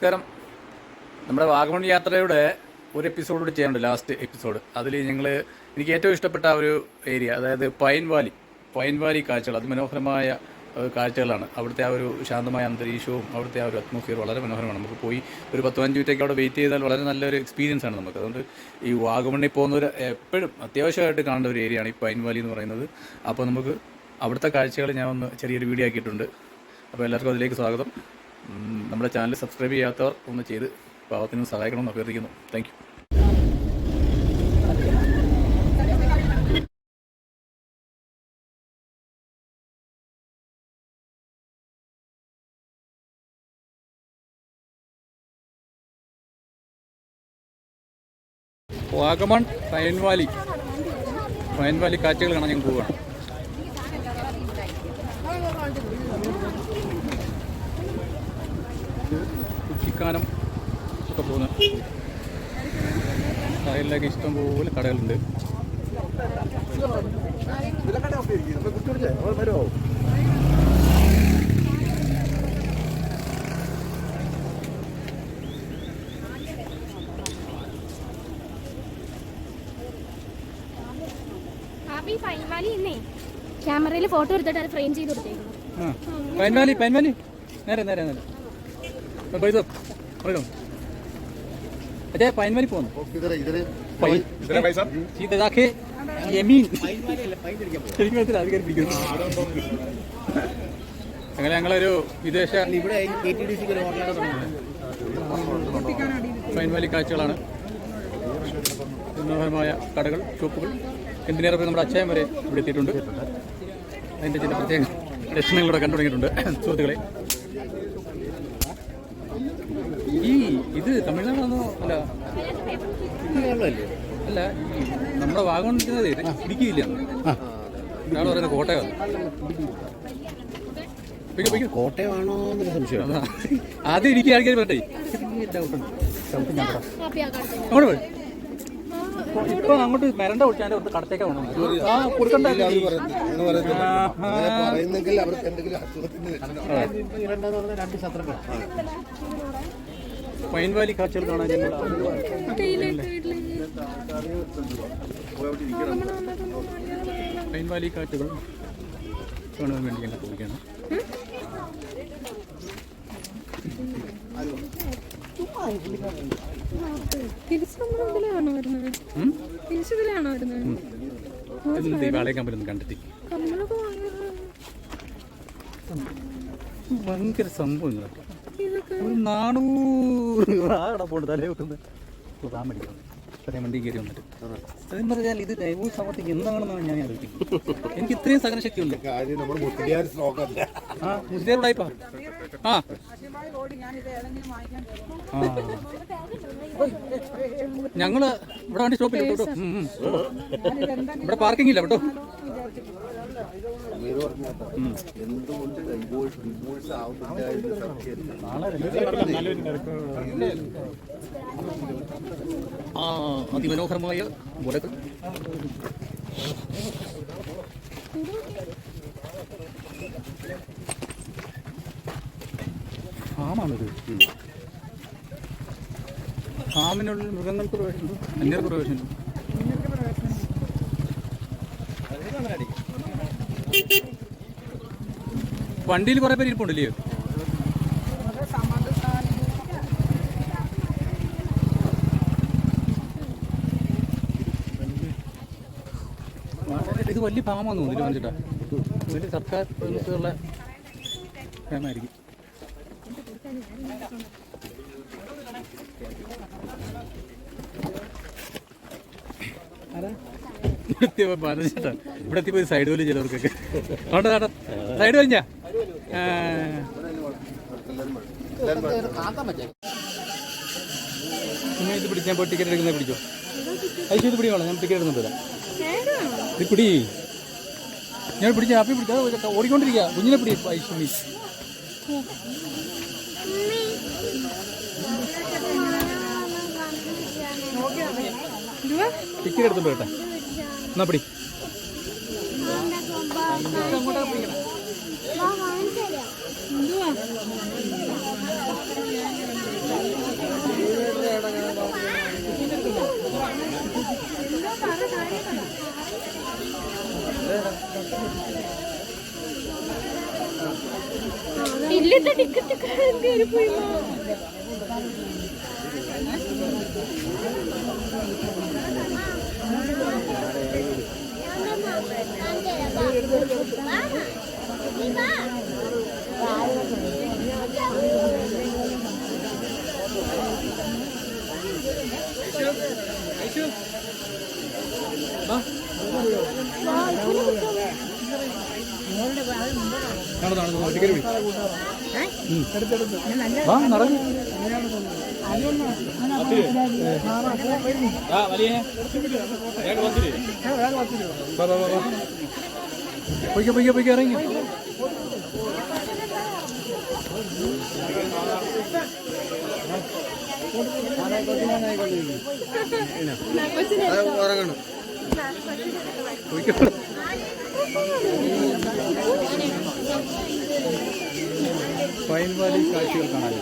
നമസ്കാരം. നമ്മുടെ വാഗമൺ യാത്രയുടെ ഒരു എപ്പിസോഡ് കൂടി ചെയ്യാനുണ്ട് ലാസ്റ്റ് എപ്പിസോഡ് അതിൽ ഞങ്ങൾ എനിക്ക് ഏറ്റവും ഇഷ്ടപ്പെട്ട ഒരു ഏരിയ അതായത് പൈൻ വാലി പൈൻ വാലി കാഴ്ചകൾ അതിമനോഹരമായ കാഴ്ചകളാണ്. അവിടുത്തെ ആ ഒരു ശാന്തമായ അന്തരീക്ഷവും അവിടുത്തെ ആ ഒരു അറ്റ്മോസ്ഫിയർ വളരെ മനോഹരമാണ്. നമുക്ക് പോയി ഒരു പത്ത് പതിനഞ്ച് മിനിറ്റൊക്കെ അവിടെ വെയിറ്റ് ചെയ്താൽ വളരെ നല്ലൊരു എക്സ്പീരിയൻസ് ആണ് നമുക്ക്. അതുകൊണ്ട് ഈ വാഗമണ്ണിൽ പോകുന്നവർ എപ്പോഴും അത്യാവശ്യമായിട്ട് കാണേണ്ട ഒരു ഏരിയയാണ് ഈ പൈൻ വാലി എന്ന് പറയുന്നത്. അപ്പോൾ നമുക്ക് അവിടുത്തെ കാഴ്ചകൾ ഞാൻ ഒന്ന് ചെറിയൊരു വീഡിയോ ആക്കിയിട്ടുണ്ട്. അപ്പോൾ എല്ലാവർക്കും അതിലേക്ക് സ്വാഗതം. നമ്മുടെ ചാനൽ സബ്സ്ക്രൈബ് ചെയ്യാത്തവർ ഒന്ന് ചെയ്ത് പാവത്തിന് സഹായിക്കണമെന്ന് അഭ്യർത്ഥിക്കുന്നു. Thank Vagamon pine valley pine valley കാഴ്ചകൾ കാണാൻ ഞാൻ പോവുകയാണ്. കുറ്റിക്കാനം ഒക്കെ പോകുന്ന ഇഷ്ടം ഇഷ്ടംപോലെ കടകളുണ്ട്. പൈൻവാലി ക്യാമറയിൽ ഫോട്ടോ എടുത്തിട്ട് അത് ഫ്രെയിം ചെയ്ത് കൊടുത്തേക്കുന്നു. ആ പൈൻ വാലി പൈൻ വാലി നേരെ നേരെ. നേരെ പൈസ. അങ്ങനെ ഞങ്ങളൊരു വിദേശ ഫൈൻവാലി കാഴ്ചകളാണ്. മനോഹരമായ കടകൾ ഷോപ്പുകൾ. എന്തിനേറെ നമ്മുടെ അച്ഛൻ വരെ ഇവിടെ എത്തിയിട്ടുണ്ട്. അതിന്റെ ചില പ്രത്യേക ലക്ഷണങ്ങളൂടെ കണ്ടു തുടങ്ങിയിട്ടുണ്ട്. സുഹൃത്തുക്കളെ ഇത് തമിഴ്നാടാണോ? അല്ല. കേരളമല്ലേ അല്ല ഈ നമ്മുടെ വാഗമൺ നിൽക്കുന്നത് ഇടുക്കിയില്ല. ഇതാണ് പറയുന്നത് കോട്ടയം. കോട്ടയമാണോ എന്നൊരു സംശയം അത്. ആദ്യം ഇടുക്കി ആൾക്കാർ കാണിച്ചു അങ്ങോട്ട് പോയി. ഇപ്പൊ അങ്ങോട്ട് മരണ്ട ഒഴിച്ചാൽ അവർക്ക് കടത്തേക്കാ വേണം ആ കൊടുക്കണ്ട. പറയുന്നെങ്കിൽ അവർക്ക് എന്തെങ്കിലും രണ്ട് ശത്രുക്കൾ പൈൻ വാലി കാഴ്ചകൾ കാണാൻ പൈൻ വാലി കാഴ്ചകൾ കാണാൻ വേണ്ടി ഞങ്ങൾ പോവുകയാണ്. തിരിച്ചു ഇതിലാണോ വരുന്നത്? തിരിച്ചു ഇതിലാണോ വരുന്നത് കണ്ടെത്തി. ഭയങ്കര സംഭവം ഒരു നാനൂറ്. ആടെ പോണ്ട് തലേ വെക്കുന്നത് താൻ മേടിക്കണം അത്രയും വണ്ടി കയറി വന്നിട്ട്. അതെന്ന് പറഞ്ഞാൽ ഇത് എന്താണെന്നാണ് ഞാൻ ആലോചിക്കുന്നത്. എനിക്ക് ഇത്രയും സഹനശക്തി ഉണ്ട് ആ മുസ്ലിം ആ. ആ. ഞങ്ങൾ ഇവിടെ വണ്ടി സ്റ്റോപ്പ് ചെയ്തു കേട്ടോ ഉം, ഉം. ഇവിടെ പാർക്കിംഗ് ഇല്ല കേട്ടോ. ഉം. എന്തുകൊണ്ട് ഡിവോഴ്സ് ഡിവോഴ്സ് ആവുന്നില്ല എന്ന് സത്യം ആ അതിമനോഹരമായ മുലകൾ ഫാമാണിത്. ഫാമിനുള്ളിൽ മൃഗങ്ങൾക്ക് പ്രവേശനം. അന്യർക്ക് പ്രവേശനം. വണ്ടിയിൽ കുറെ പേര് ഇരിപ്പുണ്ടല്ലേ? ഇത് വലിയ ഫാമാന്ന് തോന്നുന്നില്ല വന്നിട്ടാ വലിയ സർക്കാർ ഉള്ള ഫാമായിരിക്കും. ഇവിടെ പറഞ്ഞിട്ടാണ് ഇവിടെ എത്തിയപ്പോ സൈഡ് വലി ചിലവർക്കൊക്കെ. അതുകൊണ്ട് കേട്ടോ സൈഡ് വലിഞ്ഞാ. നിങ്ങൾ ഇത് പിടിച്ച് ഞാൻ പോയി ടിക്കറ്റ് എടുക്കുന്നത് പിടിച്ചോ? അയച്ചു ഇത് പിടിക്കണോ? ഞാൻ ടിക്കറ്റ് എടുക്കുന്നില്ല ഇത് പിടി. ഞാൻ പിടിച്ച ആപ്പി പിടിച്ച. ഓടിക്കൊണ്ടിരിക്കുക. കുഞ്ഞിനെ പിടി ഐശ്വര്യ ടിക്കറ്റ് എടുത്തോണ്ട് കേട്ടെ എന്നാ പിടി. ഇല്ലത്തെ ടിക്കറ്റ് കയറി പോയി പൊയ്ക്കോ പൊയ്ക്കോ പൊയ്ക്കോ ഇറങ്ങി. ഇറങ്ങണം പൊയ്ക്കോ പൈൻ വാലി കാഴ്ചകൾ കാണാൻ.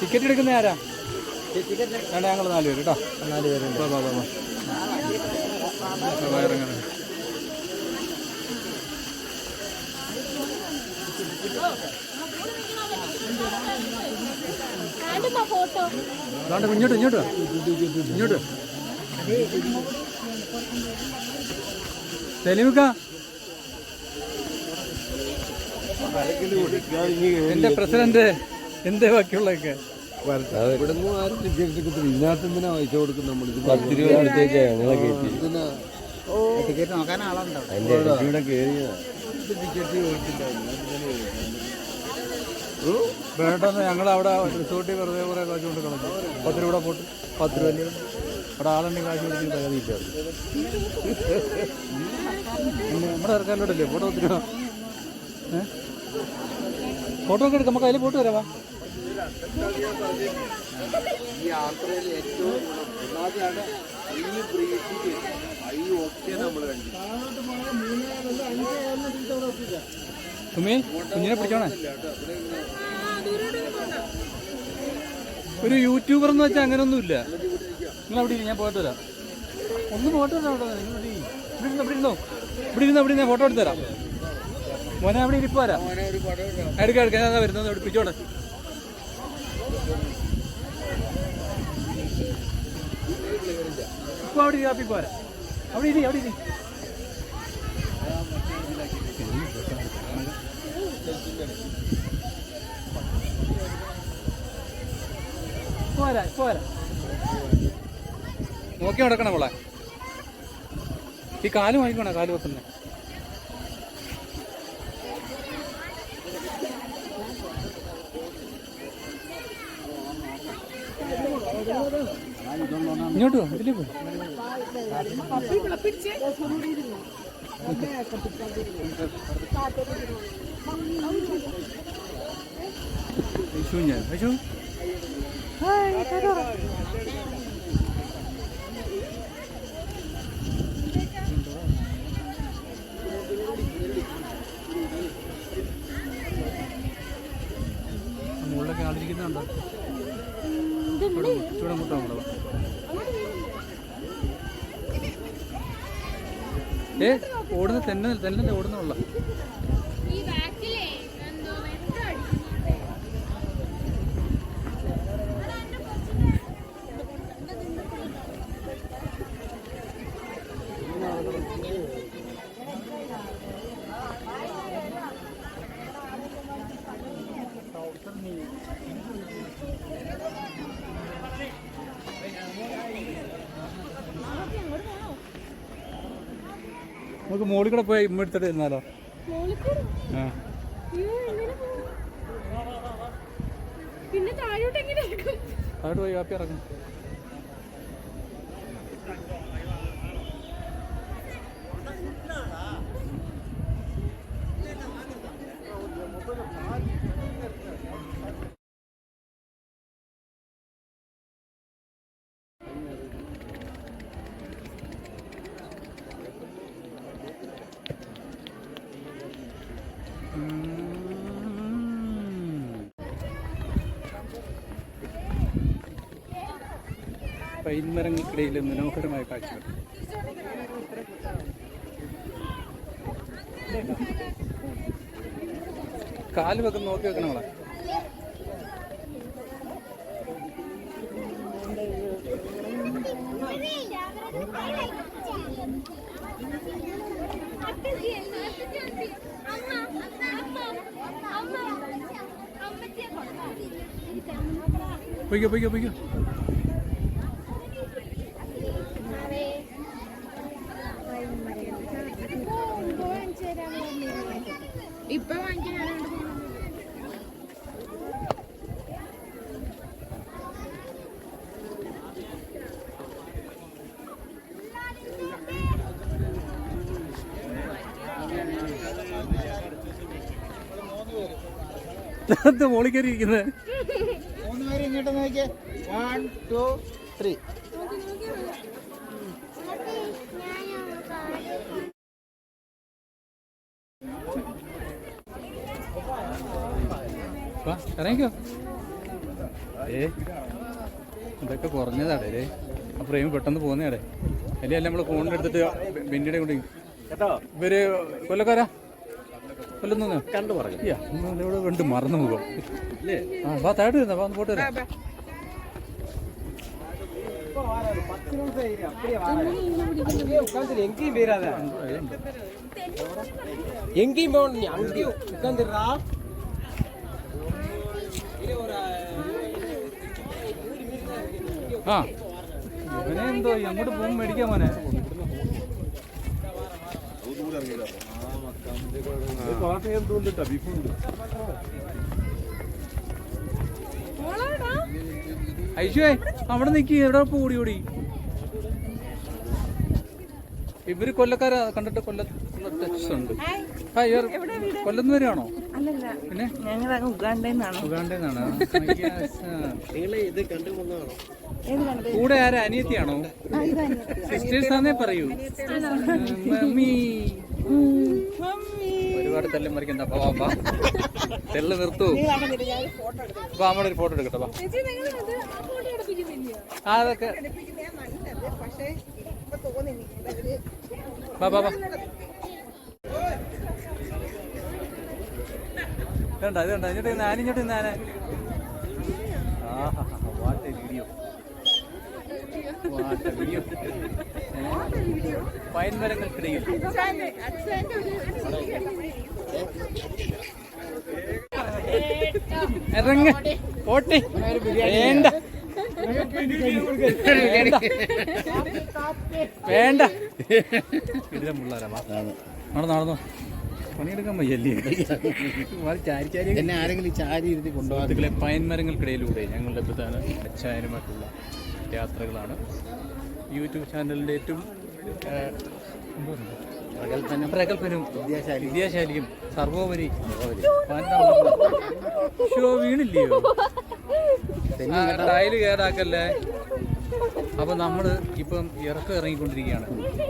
ടിക്കറ്റ് എടുക്കുന്ന ആരാ? വേണ്ട ഞങ്ങൾ നാല് പേര് കേട്ടോ നാല് പേര്. വാ വാ വാ വാ. വാ, ഇറങ്ങണം ഫോട്ടോ ഇങ്ങോട്ട് ഇങ്ങോട്ട്. ഇങ്ങോട്ട് തെളിവുക്ക എന്റെ പ്രസിഡന്റ് എന്തേ ബാക്കിയുള്ളതൊക്കെ? ഇവിടുന്ന് ആരും ടിക്കറ്റ് പൈസ കൊടുക്കും നമ്മൾ പത്ത് രൂപ ഇവിടെ കയറിയതാ ടിക്കറ്റ് കൊടുത്തില്ല. വേണ്ടെന്ന് ഞങ്ങൾ അവിടെ റിസോർട്ടിൽ വെറുതെ കുറെ കാശ് കൊണ്ട് കളഞ്ഞു. പത്ത് രൂപ പോട്ട്. പത്ത് രൂപ അവിടെ ആളുണ്ടെങ്കിൽ കാശ് കൊടുത്ത് തകതിയില്ല നമ്മുടെ സർക്കാരിലോട്ടല്ലേ? ഫോട്ടോ ഒത്തിരി ഏ? ഫോട്ടോ ഒക്കെ എടുക്കാം നമുക്ക് അതിൽ വരാവാ ഈ യാത്രയിൽ ഏറ്റവും ഒന്നാമതാണ് ഈ ഐ ഓക്കെ നമ്മൾ കണ്ടു സുമി കുഞ്ഞിനെ പിടിച്ചോണേ. ഒരു യൂട്യൂബർ എന്ന് വെച്ചാൽ അങ്ങനെ ഒന്നുമില്ല നിങ്ങൾ അവിടെ ഇരി, ഞാൻ പോയിട്ട് വരാം. ഒന്ന് പോയിട്ട് വരാം ഇവിടെ ഇരി. ഇവിടെ ഇരുന്നോ? ഇവിടെ ഇരുന്നോ ഇവിടെ ഇരുന്ന്? ഫോട്ടോ എടുത്തു തരാം. മോനെ അവിടെ ഇരിപ്പ് വരാം. എടുക്ക. എടുക്കാം. ഞാൻ വരുന്നത്? അവിടെ ഇപ്പൊ അവിടെ കാപ്പി പോരാ. അവിടെ ഇരി അവിടെ ഇരി. പോരാ പോരാ. നോക്കി നടക്കണം മോളെ. ഈ കാൽ വാങ്ങിക്കണോ? കാലു വെക്കുന്നേ. ഇങ്ങോട്ട് വാ ഇതിലേ പോ ഞാൻ. മുകളിലൊക്കെ ആളിരിക്കുന്നുണ്ടോ? ചൂടെ ഏ ഓടുന്ന തന്നെ തന്നെ ഓടുന്നുള്ള നമുക്ക് മോളിൽ കൂടെ പോയി ഇമ്മ എടുത്തിട്ട് ഇരുന്നാലോ? ആ. പിന്നെ താഴോട്ട് എങ്ങനെ അവിടെ പോയി കാപ്പി ഇറങ്ങും. പൈൻമരങ്ങൾക്കിടയിലെ മനോഹരമായ കാഴ്ചകൾ. കാൽ വെക്കുന്ന നോക്കി വെക്കണം പൊയ്ക്കോ പൊയ്ക്കോ പൊയ്ക്കോ. ഇപ്പൊ വാങ്ങിക്കാനാണ് ഇരിക്കുന്നത് മൂന്ന് പേര് ഇങ്ങോട്ട് നോക്കിയേ. വൺ ടു ത്രീ വാ ഇറങ്ങിക്കോ ഏ ഇതൊക്കെ കുറഞ്ഞതാടേ ഡേ ആ ഫ്രെയിം പെട്ടെന്ന് പോകുന്നതാടേ അല്ലേ അല്ല നമ്മൾ ഫോണിൽ എടുത്തിട്ട് ബെന്നിയുടെ കൊണ്ട് കേട്ടോ ഇവര് കൊല്ലക്കാരാ കൊല്ലുന്നു കണ്ടു പറഞ്ഞു ഇവിടെ കണ്ട് മറന്നു പോകും ആ വാ താഴോട്ട് വരുന്ന വാ ഒന്ന് പോട്ട് വരാം எங்கேயும் போயிடாத எங்கேயும் போகணும் நீ அங்கேயும் உட்காந்துடுறா ആ. ഇവനെ എന്തോ അങ്ങോട്ട് പോകും മേടിക്കാൻ മോനെ? ഐശുവേ അവിടെ നിക്കി എവിടെ ഓടി ഓടി? ഇവർ കൊല്ലക്കാരാ കണ്ടിട്ട് കൊല്ല ടച്ച് ഉണ്ട്. കൊല്ലത്ത് വരെയാണോ? പിന്നെ? ഞങ്ങൾ ഉഗാണ്ടെന്നാണ്. ഉഗാണ്ടെന്നാണ്. നിങ്ങളെ ഇത് കണ്ടത് കൂടെ ആരാ? അനിയത്തിയാണോ? സിസ്റ്റേഴ്സ് ആന്നേ പറയൂ. മമ്മി. ഒരുപാട് തെല്ലം മറിക്കണ്ട വാ, വാ, വാ. തെല്ല് നിർത്തൂ. അപ്പൊ അമ്മയുടെ ഒരു ഫോട്ടോ എടുക്കട്ടെ വാ. ആ, അതൊക്കെ. ഇതുണ്ടോ ഇതുണ്ടോ? വാ കണ്ട ഇത് കണ്ട ഇങ്ങോട്ട് ഞാനിങ്ങോട്ട് ഞാനെ ആഹാ വാട്ട് വീഡിയോ വാട്ട് വീഡിയോ പയൻമരങ്ങൾക്കിടയിൽ ഇറങ്ങ. ഓട്ടി വേണ്ട. വേണ്ട. നടന്നു. നടന്നോ. നടന്നോ പണിയെടുക്കാൻ വയ്യല്ലേ? എന്നെ ആരെങ്കിലും ചാരി ഇരുത്തി സുഹൃത്തുക്കളെ പയൻമരങ്ങൾക്കിടയിലൂടെ ഞങ്ങളുടെ പ്രധാന അച്ചായനുമായിട്ടുള്ള യാത്രകളാണ്. യൂട്യൂബ് ചാനലിന്റെ ഏറ്റവും? പ്രഗത്ഭനും പ്രഗത്ഭനും വിദ്യാശാലി വിദ്യാശാലിയും സർവോപരി ഷോ വീണില്ലയോ? ടൈൽ കേടാക്കല്ലേ? അപ്പോൾ നമ്മൾ ഇപ്പം ഇറക്കം ഇറങ്ങിക്കൊണ്ടിരിക്കുകയാണ്.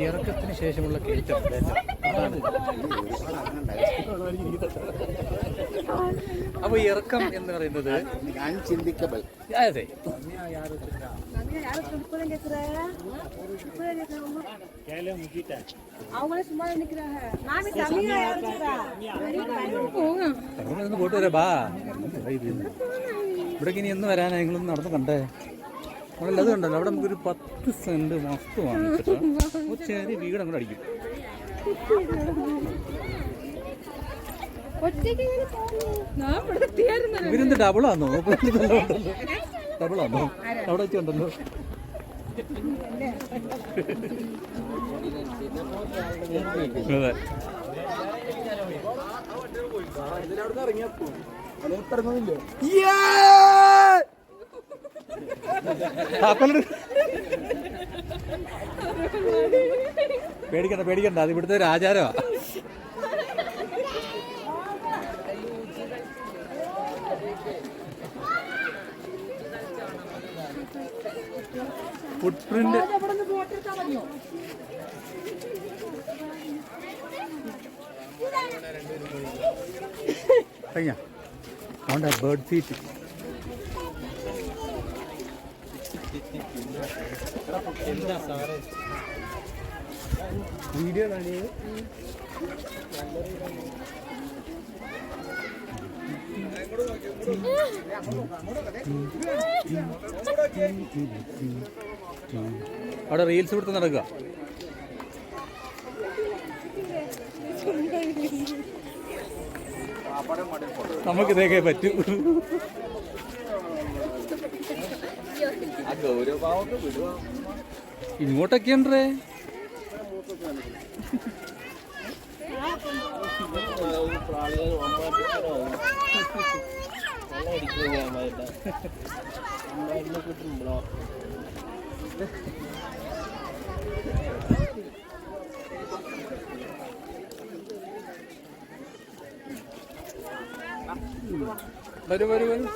ഇറക്കത്തിന് ശേഷമുള്ള കയറ്റം അതാണ്. അപ്പോൾ ഇറക്കം എന്ന് പറയുന്നത് അതെ. ഇവിടെ ഇനി എന്ന് വരാനാ? നിങ്ങളൊന്ന് നടന്ന് കണ്ടേ. നമ്മളല്ല അത് കണ്ടല്ലോ. അവിടെ നമുക്കൊരു പത്ത് സെന്റ് വസ്തു വാങ്ങിച്ചിട്ട് ഒരു വീട് അങ്ങോട്ട് അടിക്കും. ഇവരെന്ത് ഡബിളാന്നോ ഡബിളാന്നോ അവിടെ വെച്ചുണ്ടല്ലോ അതെ. ഇതിനവിടുന്ന് ഇറങ്ങിയപ്പോ അതിൽ പറഞ്ഞില്ലേ താക്കോലെടു. പേടിക്കണ്ട പേടിക്കണ്ട. അത് ഇവിടുത്തെ ഒരു ആചാരമാ. ഫുട് പ്രിന്റ് കഴിഞ്ഞ? ബേർഡ് ഫീറ്റ് വീഡിയോ അവിടെ റീൽസ് കൊടുത്ത് നടക്കുക. നമുക്ക് ഇതേക്കെ പറ്റൂ. അമ്മായിട്ടിനെ കിട്ടുമ്പോഴോ വരൂ വരൂ വരൂ.